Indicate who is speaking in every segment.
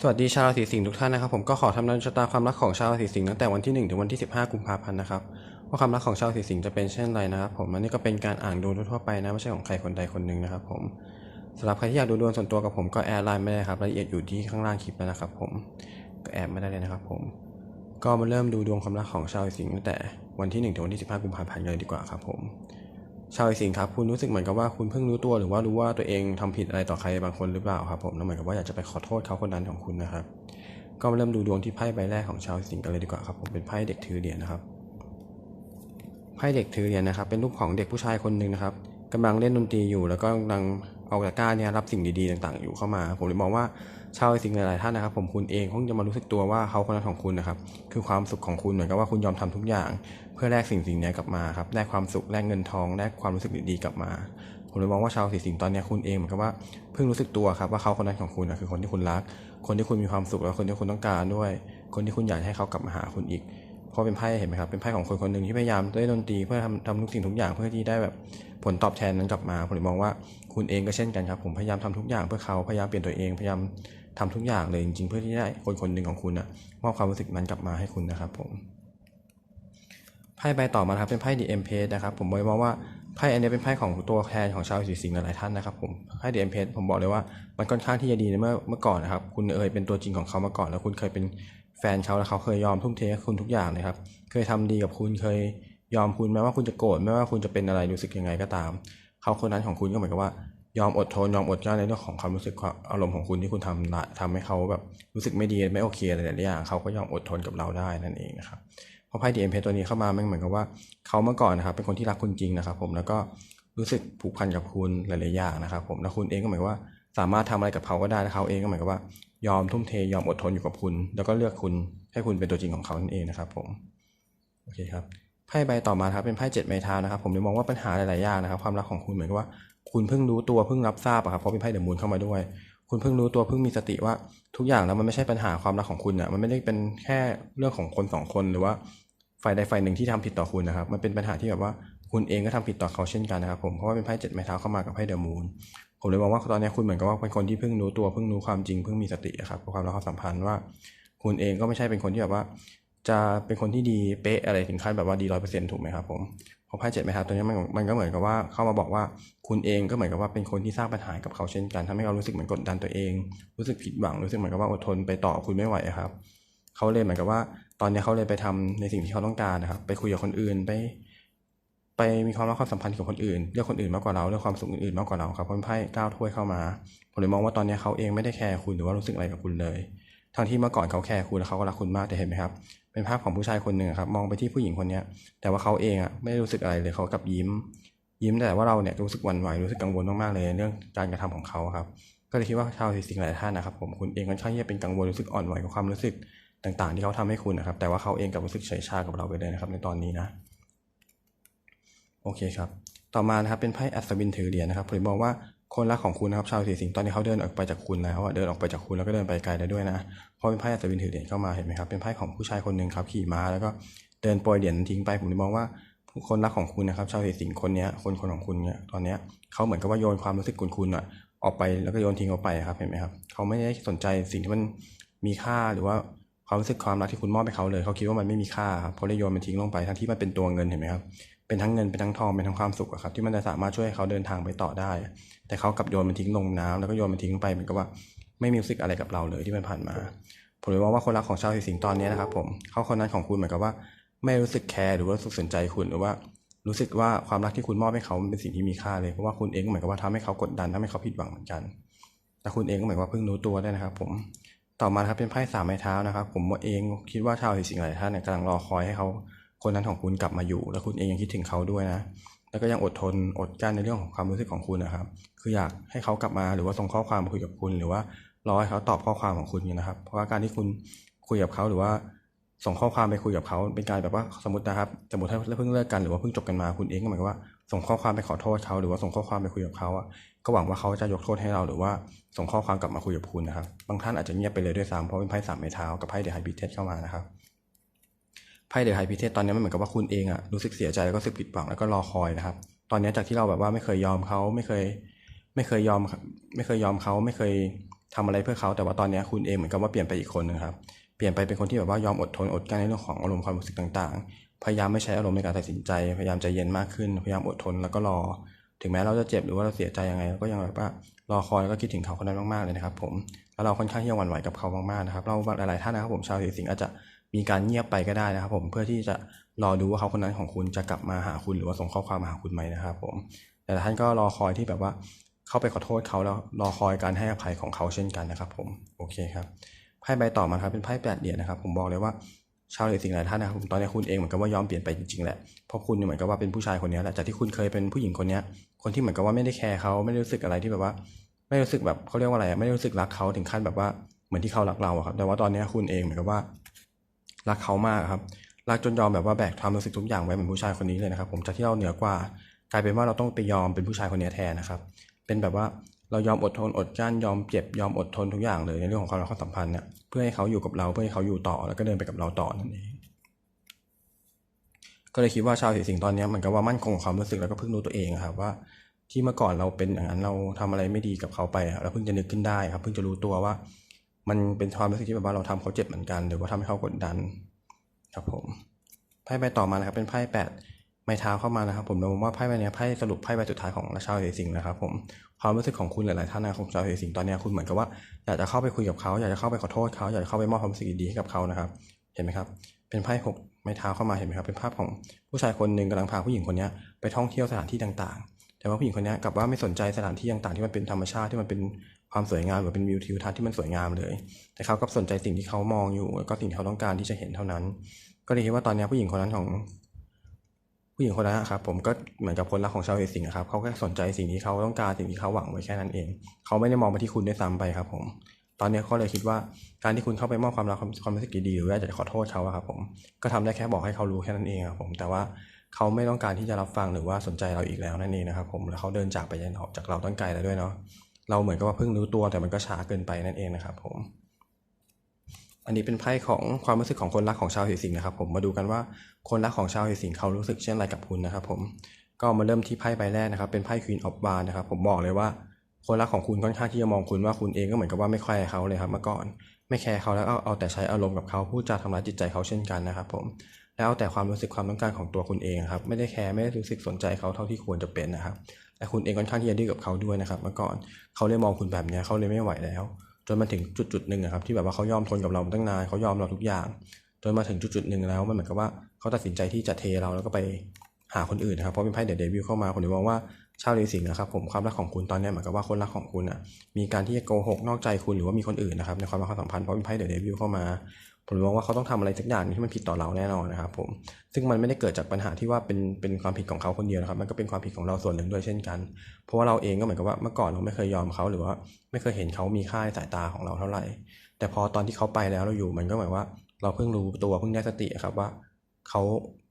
Speaker 1: สวัสดีชาวราศีสิงห์ทุกท่านนะครับผมก็ขอทำนายชะตาความรักของชาวราศีสิงห์ตั้งแต่วันที่1ถึงวันที่ 15 กุมภาพันธ์นะครับว่าความรักของชาวราศีสิงห์จะเป็นเช่นไรนะครับผมอันนี้ก็เป็นการอ่านดวงทั่วไปนะไม่ใช่ของใครคนใดคนหนึ่งนะครับผมสำหรับใครที่อยากดูดวงส่วนตัวกับผมก็แอดไลน์ไม่ได้ครับรายละเอียดอยู่ที่ข้างล่างคลิปแล้วนะครับผมก็แอดไม่ได้เลยนะครับผมก็มาเริ่มดูดวงความรักของชาวราศีสิงห์ตั้งแต่วันที่1ถึงวันที่ 15 กุมภาพันธ์กันเลยดีกว่าครับผม ชาวสิงห์ครับคุณรู้สึกเหมือนกับว่าคุณเพิ่งรู้ตัวหรือว่ารู้ว่าตัวเองทำผิดอะไรต่อใครบางคนหรือเปล่าครับผมแล้วเหมือนกับว่าอยากจะไปขอโทษเขาคนนั้นของคุณนะครับ ก็มาเริ่มดูดวงที่ไพ่ใบแรกของชาวสิงห์กันเลยดีกว่าครับผมเป็นไพ่เด็กถือเหรียญนะครับไพ่เด็กถือเหรียญนะครับ เป็นรูปของเด็กผู้ชายคนหนึ่งนะครับกำลังเล่นดนตรีอยู่ แล้วก็กำลังเอาตะกร้าเนี่ยรับสิ่งดีๆต่าง ๆ อยู่เข้ามา ผมเลยมองว่า ชาวสิงห์หลายๆท่านนะครับ ผมคุณเองคงจะมารู้สึกตัวว่าเขาคนนั้นของคุณนะครับ คือความสุขของคุณเหมือนกับว่าคุณยอมทำทุกอย่าง เพื่อแลกสิ่งสิ่งนี้กลับมาครับแลกความสุขแลกเงินทองแลกความรู้สึกดีๆกลับมา ผมเลยมองว่าชาวสีสิงตอนเนี้ยคุณเองเหมือนกับว่าเพิ่งรู้สึกตัวครับว่าเขาคนนั้นของคุณนะคือคนที่คุณรัก คนที่คุณมีความสุขแล้วคนที่คุณต้องการด้วย คนที่คุณอยากให้เขากลับมาหาคุณอีกเพราะเป็นไพ่เห็นไหมครับเป็นไพ่ของคนคนหนึ่งที่พยายามเล่นดนตรีเพื่อทำทำทุกสิ่งทุกอย่างเพื่อที่ได้แบบผลตอบแทนนั้นกลับมาผมเลยมองว่าคุณเองก็เช่นกันครับ ผมพยายามทำทุกอย่างเพื่อเขาพยายามเปลี่ยนตัวเองพยายาม ทำทุกอย่างเลยจริงๆเพื่อที่ได้คนคนหนึ่งของคุณนะมอบความรู้สึกนั้นกลับมาให้คุณนะครับผมไพ่ใบต่อมาครับเป็นไพ่ The Empress นะครับผมมองว่าไพ่อันนี้เป็นไพ่ของตัวแทนของชาวราศีสิงห์หลายท่านนะครับผมไพ่ The Empress ผมบอกเลยว่ามันค่อนข้างที่จะดีในเมื่อเมื่อก่อนนะครับคุณเอยเป็นตัวจริงของเขามาก่อน แล้วคุณเคยเป็นแฟนเขาแล้วเขาเคยยอมทุ่มเทให้คุณทุกอย่างเลยครับเคยทำดีกับคุณเคยยอมคุณแม้ว่าคุณจะโกรธไม่ว่าคุณจะเป็นอะไรรู้สึกยังไงก็ตาม เขาคนนั้นของคุณก็เหมือนกับว่า ยอมอดทนยอมอดกลั้นในเรื่องของความรู้สึกความอารมณ์ของคุณที่คุณทำทำให้เขาแบบรู้สึกไม่ดีไม่โอเคอะไรหลายๆอย่างเขาก็ยอมอดทนกับเราได้นั่นเองนะครับพอไพ่ดีเอ็มเพตัวนี้เข้ามามันเหมือนกับว่าเขาเมื่อก่อนนะครับ เป็นคนที่รักคุณจริงนะครับ ผมแล้วก็รู้สึกผูกพันกับคุณหลายๆอย่างนะครับ ผมแล้วคุณเองก็หมือนกับว่าสามารถทำอะไรกับเขาก็ได้แล้วเขาเองก็หมือนกับว่า ยอมทุ่มเทยอมอดทนอยู่กับคุณ แล้วก็เลือกคุณให้คุณเป็นตัวจริงของเขานั่นเองนะครับ ผมโอเคครับไพ่ใบต่อมาครับเป็นไพ่เจ็ดไม้เท้านะครับ ผมเลยมองว่าปัญหาหลายๆอย่างนะครับ ความรักของคุณเหมือนกับว่า คุณเพิ่งรู้ตัวเพิ่งรับทราบอะครับเพราะเป็นไพ่เดอะมูนเข้ามาด้วย คุณเพิ่งรู้ตัวเพิ่งมีสติว่าทุกอย่างแล้วมันไม่ใช่ปัญหาความรักของคุณอะมันไม่ได้เป็นแค่เรื่องของคนสองคนหรือว่าฝ่ายใดฝ่ายหนึ่งที่ทำผิดต่อคุณนะครับ มันเป็นปัญหาที่แบบว่าคุณเองก็ทำผิดต่อเขาเช่นกันนะครับผมเพราะว่าเป็นไพ่เจ็ดไม้เท้าเข้ามากับไพ่เดอะมูนผมเลยมองว่าตอนนี้คุณเหมือนกับว่าเป็นคนที่เพิ่งรู้ตัวเพิ่งรู้ความจริงเพิ่งมีสติอะครับกับความรักความสัมพันธ์ว่า คุณเองก็ไม่ใช่เป็นคนที่แบบว่า จะเป็นคนที่ดีเป๊ะอะไรถึงขั้นแบบว่าดีร้อยเปอร์เซ็นต์ถูกไหมครับผมพราะไพ่เจ็ดไม้เท้าตัวนี้มันมันก็เหมือนกับว่าเข้ามาบอกว่าคุณเองก็เหมือนกับว่าเป็นคนที่สร้างปัญหากับเขาเช่นกันทำให้เขารู้สึกเหมือนกดดันตัวเอง รู้สึกผิดหวังรู้สึกเหมือนกับว่าอดทนไปต่อคุณไม่ไหวครับเขาเลยเหมือนกับว่า ตอนนี้เขาเลยไปทำในสิ่งที่เขาต้องการนะครับ ไปคุยกับคนอื่นไป ไปมีความรักความสัมพันธ์กับคนอื่นเลือกคนอื่นมากกว่าเราเลือกความสุขอื่นๆมากกว่าเราครับเพราะไพ่ก้าวถ้วยเข้ามาผมเลยมองว่าตอนนี้เขาเองไม่ได้แคร์คุณหรือว่ารู้สึกอะไรกับคุณเลย ทั้งที่เมื่อก่อนเขาแคร์คุณแล้วเขาก็รักคุณมากแต่เห็นไหมครับ เป็นภาพของผู้ชายคนหนึ่งครับ มองไปที่ผู้หญิงคนนี้แต่ว่าเขาเองอะไม่ได้รู้สึกอะไรเลยเขากลับยิ้ม ยิ้มแต่ว่าเราเนี่ยรู้สึกหวั่นไหวรู้สึกกังวลมากๆเลยเรื่องการกระทำของเขาครับ ก็เลยคิดว่าชาวสิ่งหลายท่านนะครับ ผมคุณเองค่อนข้างที่จะเป็นกังวลรู้สึกอ่อนไหวกับความรู้สึกต่างๆ ที่เขาทำให้คุณนะครับ แต่ว่าเขาเองกลับรู้สึกเฉยชากับเราไปเลยนะครับ ในตอนนี้นะโอเคครับ ต่อมานะครับเป็นไพ่อัศวินถือเหรียญนะครับผมมองว่า คนรักของคุณนะครับชาวสีสิงตอนนี้เขาเดินออกไปจากคุณแล้วอะเดินออกไปจากคุณแล้วก็เดินไปไกลได้ด้วยนะเพราะเป็นไพ่อัศวินถือเหรียญเข้ามาเห็นไหมครับเป็นไพ่ของผู้ชายคนหนึ่งครับขี่ม้าแล้วก็เดินโปรยเหรียญทิ้งไปผมมองว่าคนรักของคุณนะครับชาวสีสิงคนนี้คนคนของคุณเนี่ยตอนเนี้ยเขาเหมือนกับว่าโยนความรู้สึกคุณคุณอะออกไปแล้วก็โยนทิ้งออกไปครับเห็นไหมครับเขาไม่ได้สนใจสิ่งที่มันมีค่าหรือว่าความรู้สึกความรักที่คุณมอบให้เขาเลยเขาคิดว่ามันไม่มีค่าครับเขาเลยโยนมันทิ้งลงไปทั้งที่มันเป็นตัวเงินเห็นไหมครับ เป็นทั้งเงินเป็นทั้งทองเป็นทั้งความสุขอะครับที่มันจะสามารถช่วยให้เขาเดินทางไปต่อได้ แต่เขากลับโยนมันทิ้งลงน้ำแล้วก็โยนมันทิ้งไปเหมือนกับว่าไม่มีรู้สึกอะไรกับเราเลยที่มันผ่านมาผมเลยมองว่าคนรักของชาวสิงห์ตอนนี้นะครับผมเขาคนนั้นของคุณเหมือนกับว่า ไม่รู้สึกแคร์หรือว่ารู้สึกสนใจคุณหรือว่ารู้สึกว่าความรักที่คุณมอบให้เขาเป็นสิ่งที่มีค่าเลยเพราะว่าคุณเองเหมือนกับว่าทำให้เขากดดันทำให้เขาผิดหวังเหมือนกัน แต่คุณเองก็เหมือนว่าเพิ่งรู้ตัวได้นะครับ ผมต่อมาครับเป็นไพ่สามไม้เท้านะครับ ผมเองคิดว่าชาวสิงห์หลายท่านกำลังรอคอยให้เขา คนนั้นของคุณกลับมาอยู่ แล้วคุณเองยังคิดถึงเขาด้วยนะ แล้วก็ยังอดทนอดกั้นในเรื่องของความรู้สึกของคุณนะครับ คืออยากให้เขากลับมาหรือว่าส่งข้อความมาคุยกับคุณ หรือว่ารอให้เขาตอบข้อความของคุณนะครับ เพราะว่าการที่คุณคุยกับเขาหรือว่าส่งข้อความไปคุยกับเขาเป็นการแบบว่าสมมตินะครับ สมมติถ้าเพิ่งเลิกกันหรือว่าเพิ่งจบกันมาคุณเองก็หมายว่าส่งข้อความไปขอโทษเขาหรือว่าส่งข้อความไปคุยกับเขาอะก็หวังว่าเขาจะยกโทษให้เราหรือว่าส่งข้อความกลับมาคุยกับคุณนะครับ บางท่านอาจจะเงียบไปเลยด้วยซ้ำเพราะเป็นไพ่สามไม้เท้ากับไพ่เดอะไฮบิเทสเข้ามานะครับ ไพ่เดอะไฮพิเทสตอนนี้มันเหมือนกับว่าคุณเองอะรู้สึกเสียใจแล้วก็รู้สึกผิดหวังแล้วก็รอคอยนะครับ ตอนนี้จากที่เราแบบว่าไม่เคยยอมเขาไม่เคย ไม่เคยยอมไม่เคยยอมเขาไม่เคยทำอะไรเพื่อเขาแต่ว่าตอนนี้คุณเองเหมือนกับว่าเปลี่ยนไปอีกคนนึงครับเปลี่ยนไปเป็นคนที่แบบว่ายอมอดทนอดกลั้นในเรื่องของอารมณ์ความรู้สึกต่างๆ พยายามไม่ใช้อารมณ์ในการตัดสินใจ พยายามใจเย็นมากขึ้น พยายามอดทนแล้วก็รอ ถึงแม้เราจะเจ็บหรือว่าเราเสียใจยังไงเราก็ยังแบบว่ารอคอยแล้วก็คิดถึงเขาคนนั้นมากๆเลยนะครับ ผมแล้วเราค่อนข้างที่จะหวั่นไหวกับเขามากๆนะครับ เราหลายๆท่านนะครับผมชาวสิงห์อาจจะ มีการเงียบไปก็ได้นะครับ ผมเพื่อที่จะรอดูว่าเขาคนนั้นของคุณจะกลับมาหาคุณหรือว่าส่งข้อความมาหาคุณไหมนะครับ ผม แต่ท่านก็รอคอยที่แบบว่าเข้าไปขอโทษเขาแล้วรอคอยการให้อภัยของเขาเช่นกันนะครับ ผมโอเคครับไพ่ใบต่อมาครับเป็นไพ่แปดเหรียญนะครับ ผมบอกเลยว่าชาวเรือสิงหลายท่านนะครับผมตอนนี้คุณเองเหมือนกับว่ายอมเปลี่ยนไปจริงๆแหละเพราะคุณเหมือนกับว่าเป็นผู้ชายคนนี้แหละจากที่คุณเคยเป็นผู้หญิงคนนี้คนที่เหมือนกับว่าไม่ได้แคร์เขาไม่ได้รู้สึกอะไรที่แบบว่า ไม่รู้สึกแบบเขาเรียกว่าอะไรไม่ได้รู้สึกรักเขาถึงขั้นแบบว่าเหมือนที่เขารักเราครับแต่ว่าตอนนี้คุณเองเหมือนกับว่า รักเขามากครับรักจนยอมแบบว่าแบกความรู้สึกทุกอย่างไว้เหมือนผู้ชายคนนี้เลยนะครับ ผมจากที่เราเหนือกว่ากลายเป็นว่าเราต้องไปยอมเป็นผู้ชายคนนี้แทนนะครับ เป็นแบบว่าเรายอมอดทนอดกั้นยอมเจ็บยอมอดทนทุกอย่างเลยในเรื่องของความรักความสัมพันธ์เนี่ยเพื่อให้เขาอยู่กับเราเพื่อให้เขาอยู่ต่อแล้วก็เดินไปกับเราต่อนั่นเองก็เลยคิดว่าชาวสีสิงตอนนี้เหมือนกับว่ามั่นคงกับความรู้สึกแล้วก็เพิ่งรู้ตัวเองครับว่าที่เมื่อก่อนเราเป็นอย่างนั้นเราทำอะไรไม่ดีกับเขาไปเราเพิ่งจะนึกขึ้นได้ครับ เพิ่งจะรู้ตัวว่า มันเป็นความรู้สึกที่แบบว่าเราทำเขาเจ็บเหมือนกัน หรือว่าทำให้เขากดดัน ครับผมไพ่ใบต่อมานะครับ เป็นไพ่แปดไม้เท้าเข้ามานะครับ ผมมองว่าไพ่ใบนี้ไพ่สรุปไพ่ใบสุดท้ายของชาวสีสิงห์นะครับผมความรู้สึกของคุณหลาย ๆ ท่านนะของชาวสีสิงห์ตอนนี้คุณเหมือนกับว่าอยากจะเข้าไปคุยกับเขาอยากจะเข้าไปขอโทษเขาอยากจะเข้าไปมอบความรู้สึกดีให้กับเขานะครับ เห็นไหมครับเป็นไพ่หกไม้เท้าเข้ามาเห็นไหมครับเป็นภาพของผู้ชายคนหนึ่งกำลังพาผู้หญิงคนนี้ไปท่องเที่ยวสถานที่ต่าง ๆ แต่ว่าผู้หญิงคนนี้กลับว่าไม่สนใจสถานที่ต่าง ๆ ที่มันเป็นธรรมชาติที่มันเป็น ความสวยงามหรือเป็นวิวทิวทัศน์ที่มันสวยงามเลย แต่เขากลับสนใจสิ่งที่เขามองอยู่แล้วก็สิ่งที่เขาต้องการที่จะเห็นเท่านั้น ก็เลยคิดว่าตอนนี้ผู้หญิงคนนั้นของ ผู้หญิงคนนั้นครับผมก็เหมือนกับคนรักของชาวเอสิงครับเขาแค่สนใจสิ่งที่เขาต้องการสิ่งที่เขาหวังไว้แค่นั้นเอง เขาไม่ได้มองไปที่คุณด้วยซ้ำไปครับ ผม ตอนนี้เขาเลยคิดว่าการที่คุณเข้าไปมอบความรักความความรู้สึกดีๆหรือว่าจะขอโทษเขาครับ ผม ก็ทำได้แค่บอกให้เขารู้แค่นั้นเองครับผม แต่ว่าเขาไม่ต้องการที่จะรับฟังหรือว่าสนใจเราอีกแล้วนั่นเองนะครับ ผม แล้วเขาเดินจากไปจากเราตั้งไกลแล้วด้วยเนาะ เราเหมือนกับว่าเพิ่งรู้ตัวแต่มันก็ช้าเกินไปนั่นเองนะครับ ผม อันนี้เป็นไพ่ของความรู้สึกของคนรักของชาวเหสิงห์นะครับ ผมมาดูกันว่าคนรักของชาวเหสิงห์เขารู้สึกเช่นไรกับคุณนะครับ ผมก็มาเริ่มที่ไพ่ใบแรกนะครับ เป็นไพ่ Queen of Wands นะครับ ผมบอกเลยว่าคนรักของคุณค่อนข้างที่จะมองคุณว่าคุณเองก็เหมือนกับว่าไม่แคร์เขาเลยครับเมื่อก่อน ไม่แคร์เขาแล้วเอาเอาแต่ใช้อารมณ์กับเขาพูดจาทำร้ายจิตใจเขาเช่นกันนะครับผมแล้วเอาแต่ความรู้สึกความต้องการของตัวคุณเองครับไม่ได้แคร์ไม่ได้รู้สึกสนใจเขาเท่าที่ควรจะเป็นนะครับ และคุณเองค่อนข้างที่จะดื้อกับเขาด้วยนะครับเมื่อก่อนเขาเลยมองคุณแบบเนี้ยเขาเลยไม่ไหวแล้ว จนมาถึงจุดจุดหนึ่งอะครับที่แบบว่าเขายอมทนกับเราตั้งนานเขายอมเราทุกอย่าง จนมาถึงจุดจุดหนึ่งแล้วมันเหมือนกับว่าเขาตัดสินใจที่จะเทเราแล้วก็ไปหาคนอื่นนะครับเพราะเป็นไพ่เดอะเดวิลเข้ามาผมเลยมองว่าชาวเรสิงนะครับผมความรักของคุณตอนนี้เหมือนกับว่าคนรักของคุณอะมีการที่จะโกหกนอกใจคุณหรือว่ามีคนอื่นนะครับในความรักความสัมพันธ์เพราะเป็นไพ่เดอะเดวิลเข้ามา ผมมองว่าเขาต้องทำอะไรสักอย่างที่มันผิดต่อเราแน่นอนนะครับผมซึ่งมันไม่ได้เกิดจากปัญหาที่ว่าเป็นเป็นความผิดของเขาคนเดียวนะครับ มันก็เป็นความผิดของเราส่วนหนึ่งด้วยเช่นกัน เพราะว่าเราเองก็เหมือนกับว่าเมื่อก่อนเราไม่เคยยอมเขาหรือว่า ไม่เคยเห็นเขามีค่าในสายตาของเราเท่าไหร่ แต่พอตอนที่เขาไปแล้วเราอยู่มันก็เหมือนว่าเราเพิ่งรู้ตัวเพิ่งได้สติครับว่าเขา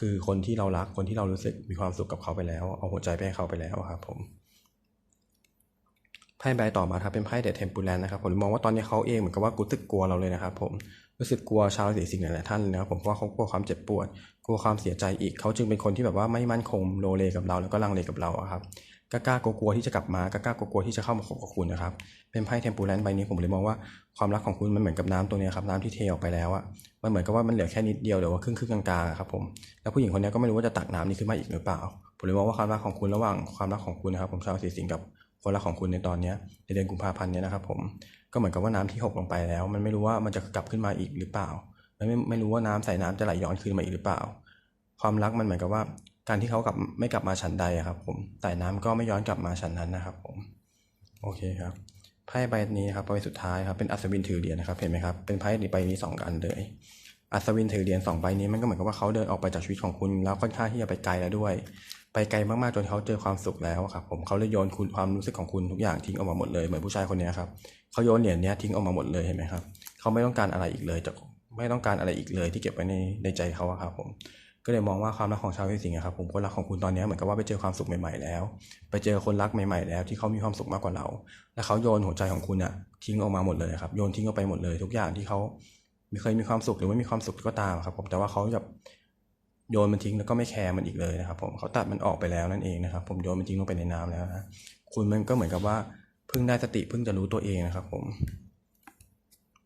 Speaker 1: คือคนที่เรารักคนที่เรารู้สึกมีความสุขกับเขาไปแล้ว เอาหัวใจไปให้เขาไปแล้วครับผม ไพ่ใบต่อมาครับเป็นไพ่เดอะเทมปูแลนนะครับผมมองว่าตอนนี้เขาเองเหมือนกับว่ารู้สึกกลัวเราเลยนะครับผมรู้สึกกลัวชาวราศีสิงห์หลายท่านเลยนะครับผมเพราะว่าเขากลัวความเจ็บปวด กลัวความเสียใจอีกเขาจึงเป็นคนที่แบบว่าไม่มั่นคงโลเลกับเราแล้วก็ลังเลกับเราครับกล้ากลัวที่จะกลับมากล้ากลัวที่จะเข้ามาคบกับคุณนะครับเป็นไพ่เทมปูแลนใบนี้ผมเลยมองว่าความรักของคุณมันเหมือนกับน้ำตัวนี้ครับน้ำที่เทออกไปแล้วอะมันเหมือนกับว่ามันเหลือแค่นิดเดียวหรือว่าครึ่งครึ่งกลางๆครับผมแล้วผู้หญิงคนนี้ก็ไม่รู้ว่าจะตักน้ำนี้ขึ้นมาอีกหรือเปล่าผมเลยมองว่าความรักของคุณระหว่างความรักของคุณนะครับผมชาวราศีสิงห์กับ คนรักของคุณในตอนนี้ในเดือนกุมภาพันธ์เนี้ยนะครับผมก็เหมือนกับว่าน้ำที่หกลงไปแล้ว มันไม่รู้ว่ามันจะกลับขึ้นมาอีกหรือเปล่ามันไม่ไม่รู้ว่าน้ำใส่น้ำจะไหลย้อนคืนมาอีกหรือเปล่า ความรักมันเหมือนกับว่าการที่เขากลับไม่กลับมาฉันใดอะครับผมแต่น้ำก็ไม่ย้อนกลับมาฉันนั้นนะครับผมโอเคครับไพ่ใบนี้ครับใบสุดท้ายครับเป็นอัศวินถือเหรียญนะครับเห็นไหมครับเป็นไพ่ใบนี้สองอันเลยอัศวินถือเหรียญสองใบนี้มันก็เหมือนกับว่าเขาเดินออกไปจากชีวิตของคุณแล้วค่อนข้างที่จะไปไกลแล้วด้วย ไปไกลมากๆจนเขาเจอความสุขแล้วครับผมเขาเลยโยนคุณความรู้สึกของคุณทุกอย่างทิ้งออกมาหมดเลยเหมือนผู้ชายคนนี้ครับเขาโยนเหรียญนี้ทิ้งออกมาหมดเลยเห็นไหมครับเขาไม่ต้องการอะไรอีกเลยจากไม่ต้องการอะไรอีกเลยที่เก็บไว้ในในใจเขาครับผมก็เลยมองว่าความรักของชาวราศีสิงห์ครับผมคนรักของคุณตอนนี้เหมือนกับว่าไปเจอความสุขใหม่ๆแล้ว ไปเจอคนรักใหม่ๆแล้วที่เขามีความสุขมากกว่าเรา แล้วเขาโยนหัวใจของคุณอะทิ้งออกมาหมดเลยครับโยนทิ้งออกไปหมดเลย ทุกอย่างที่เขาไม่เคยมีความสุขหรือไม่มีความสุขก็ตามครับผมแต่ว่าเขาแบบ โยนมันทิ้งแล้วก็ไม่แคร์มันอีกเลยนะครับ ผมเขาตัดมันออกไปแล้วนั่นเองนะครับ ผมโยนมันทิ้งลงไปในน้ำแล้วนะคุณมันก็เหมือนกับว่าเพิ่งได้สติเพิ่งจะรู้ตัวเองนะครับ ผม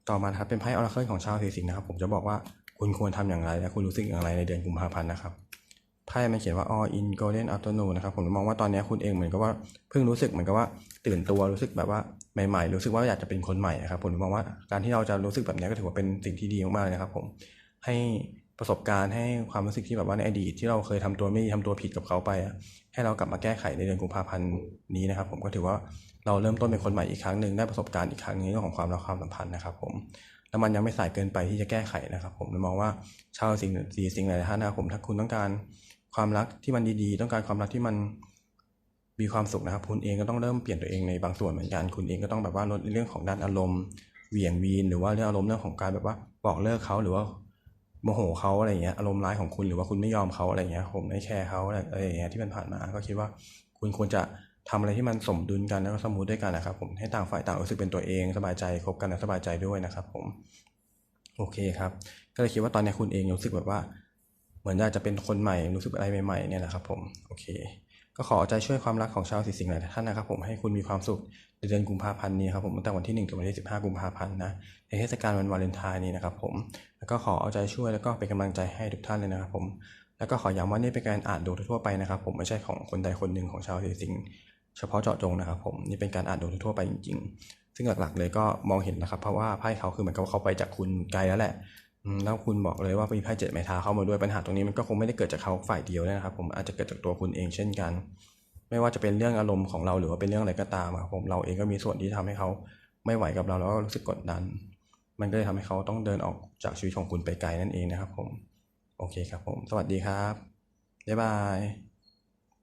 Speaker 1: ต่อมาครับเป็นไพ่ออราเคิลของชาวสีสิงห์นะครับ ผมจะบอกว่าคุณควรทำอย่างไรและคุณรู้สึกอย่างไรในเดือนกุมภาพันธ์นะครับไพ่มันเขียนว่า all in golden afternoon นะครับผมมองว่าตอนนี้คุณเองเหมือนกับว่าเพิ่งรู้สึกเหมือนกับว่าตื่นตัวรู้สึกแบบว่าใหม่ ๆ รู้สึกว่าอยากจะเป็นคนใหม่นะครับผมมองว่าการที่เราจะรู้สึกแบบนี้ก็ถือว่าเป็นสิ่งที่ดีมากๆนะครับ ผมให้ ประสบการณ์ให้ความรู้สึกที่แบบว่าในอดีตที่เราเคยทำตัวไม่ดีทำตัวผิดกับเขาไปอะให้เรากลับมาแก้ไขในเดือนกุมภาพันธ์นี้นะครับ ผมก็ถือว่าเราเริ่มต้นเป็นคนใหม่อีกครั้งหนึ่งได้ประสบการณ์อีกครั้งนึงเรื่องของความรักความสัมพันธ์นะครับ ผมแล้วมันยังไม่สายเกินไปที่จะแก้ไขนะครับ ผมมองว่าชาวสิ่งสีสิ่งหลายท่านนะครับผมถ้าคุณต้องการความรักที่มันดีๆ ต้องการความรักที่มันมีความสุขนะครับ คุณเองก็ต้องเริ่มเปลี่ยนตัวเองในบางส่วนเหมือนกันคุณเองก็ต้องแบบว่าลดเรื่องของด้านอารมณ์เหวี่ยงวีนหรือว่าเรื่องอารมณ์เรื่องของการแบบว่าบอกเลิกเขาหรือว่า โมโหเขาอะไรเงี้ยอารมณ์ร้ายของคุณหรือว่าคุณไม่ยอมเขาอะไรเงี้ยผมไม่แคร์เขาอะไรอะไรอย่างเงี้ยที่มันผ่านมาก็คิดว่าคุณควรจะทำอะไรที่มันสมดุลกันแล้วก็สมูทด้วยกันนะครับ ผมให้ต่างฝ่ายต่างรู้สึกเป็นตัวเองสบายใจคบกันและสบายใจด้วยนะครับ ผมโอเคครับ ก็เลยคิดว่าตอนนี้คุณเองรู้สึกแบบว่า เหมือนอยากจะเป็นคนใหม่รู้สึกอะไรใหม่ๆเนี่ยนะครับ ผมโอเค ก็ขอเอาใจช่วยความรักของชาวสีสิงห์หลายท่านนะครับผมให้คุณมีความสุขในเดือนกุมภาพันธ์นี้ครับผมตั้งแต่วันที่ 1 ถึงวันที่ 15 กุมภาพันธ์นะในเทศกาลวันวาเลนไทน์นี้นะครับผมแล้วก็ขอเอาใจช่วยแล้วก็เป็นกำลังใจให้ทุกท่านเลยนะครับผมแล้วก็ขอย้ำว่านี่เป็นการอ่านดวงทั่วไปนะครับผมไม่ใช่ของคนใดคนหนึ่งของชาวสีสิงห์เฉพาะเจาะจงนะครับผมนี่เป็นการอ่านดวงทั่วไปจริง ๆ ซึ่งหลักๆ เลยก็มองเห็นนะครับ เพราะว่าไพ่เขาคือเหมือนกับเขาไปจากคุณไกลแล้วแหละ แล้วคุณบอกเลยว่ามีไพ่เจ็ดไม้เท้าเข้ามาด้วยปัญหาตรงนี้มันก็คงไม่ได้เกิดจากเขาฝ่ายเดียวนะครับ ผมอาจจะเกิดจากตัวคุณเองเช่นกัน ไม่ว่าจะเป็นเรื่องอารมณ์ของเราหรือว่าเป็นเรื่องอะไรก็ตามครับผมเราเองก็มีส่วนที่ทำให้เขาไม่ไหวกับเราแล้วก็รู้สึกกดดัน มันก็เลยทำให้เขาต้องเดินออกจากชีวิตของคุณไปไกลนั่นเองนะครับ ผม โอเคครับผม สวัสดีครับบ๊ายบาย